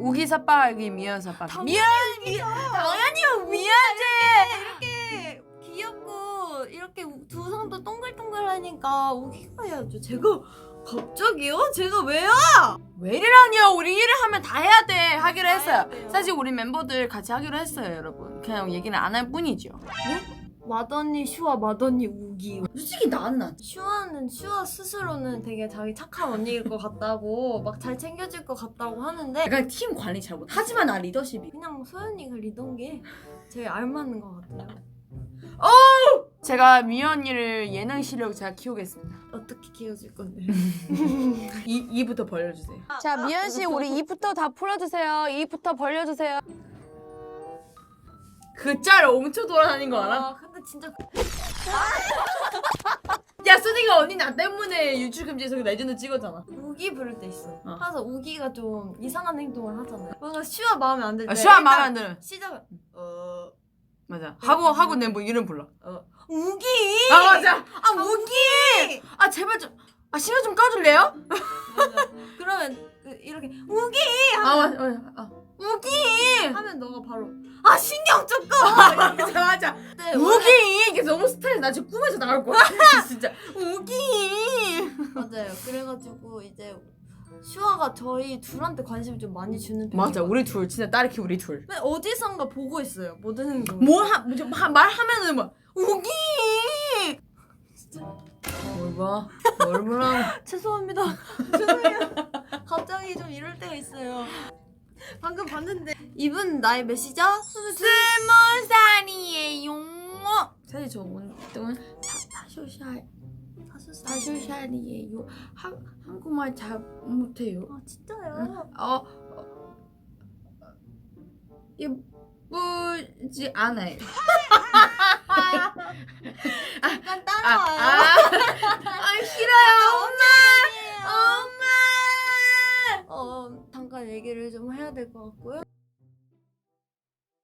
우기 사빠기 미연 사빠기 당연히 미연 당연히 미연지 이렇게 귀엽고 이렇게 우- 두상도 동글동글하니까 우기가 해야죠. 제가 갑자기요? 제가 왜요? 왜 이러냐 우리 일을 하면 다 해야 돼 하기로 다 했어요. 돼요. 사실 우리 멤버들 같이 하기로 했어요 여러분. 그냥 얘기는 안 할 뿐이죠 맏언니 슈아 맏언니 우기. 솔직히 나는 안 슈아는 슈아 스스로는 되게 자기 착한 언니일 것 같다고 막 잘 챙겨줄 것 같다고 하는데 약간 팀 관리 잘 못 하지만 나 리더십이 그냥 소연이가 리더인 게 제일 알맞는 것 같아요. 제가 미연 언니를 예능 실력 제가 키우겠습니다 어떻게 키워줄 건데? 이, 이부터 벌려주세요 자, 미연 씨, 우리 입부터 다 풀어주세요. 입부터 벌려주세요. 그 짤 엄청 돌아다닌 거 알아? 아 근데 진짜 야 수디가 언니 나 때문에 유출 금지에서 레전드 찍었잖아 우기 부를 때 있어. 어. 그래서 우기가 좀 이상한 행동을 하잖아요. 뭔가 슈아 마음에 안 들 때. 아, 슈아 마음에 안 들어 시작은 어 맞아 하고 하고 내뭐 이름 불러 우기. 아 맞아 아 우기 아 제발 좀 아 신호 좀 꺼줄래요? 맞아. 그러면 그 이렇게 우기 아 맞아 아, 우기 하면 너가 바로 아 신경 좀 꺼. 맞아 맞아 네, 원래- 우기 이게 너무 스트레스 나 지금 꿈에서 나올 것 같아 진짜 우기 맞아요. 그래가지고 이제 슈아가 저희 둘한테 관심 좀 많이 주는 편이에요. 맞아 우리 둘 진짜 딸키 우리 둘 맨 어디선가 보고 있어요. 모든 행동. 뭐 하, 말 하면은 막 우기 뭘 봐? 뭘 보라 죄송합니다. 죄송해요. 갑자기 좀 이럴 때가 있어요. 방금 봤는데 이분 나이 몇이죠? 스물 살이에요 사실 저 운동은 다 다쇼샤 다쇼샤이에요 한 한국말 잘 못해요 아 진짜요? 어, 어 예쁘지 않아요 약간 아, 따라와요. 아, 아 싫어요 잠깐 얘기를 좀 해야 될 것 같고요.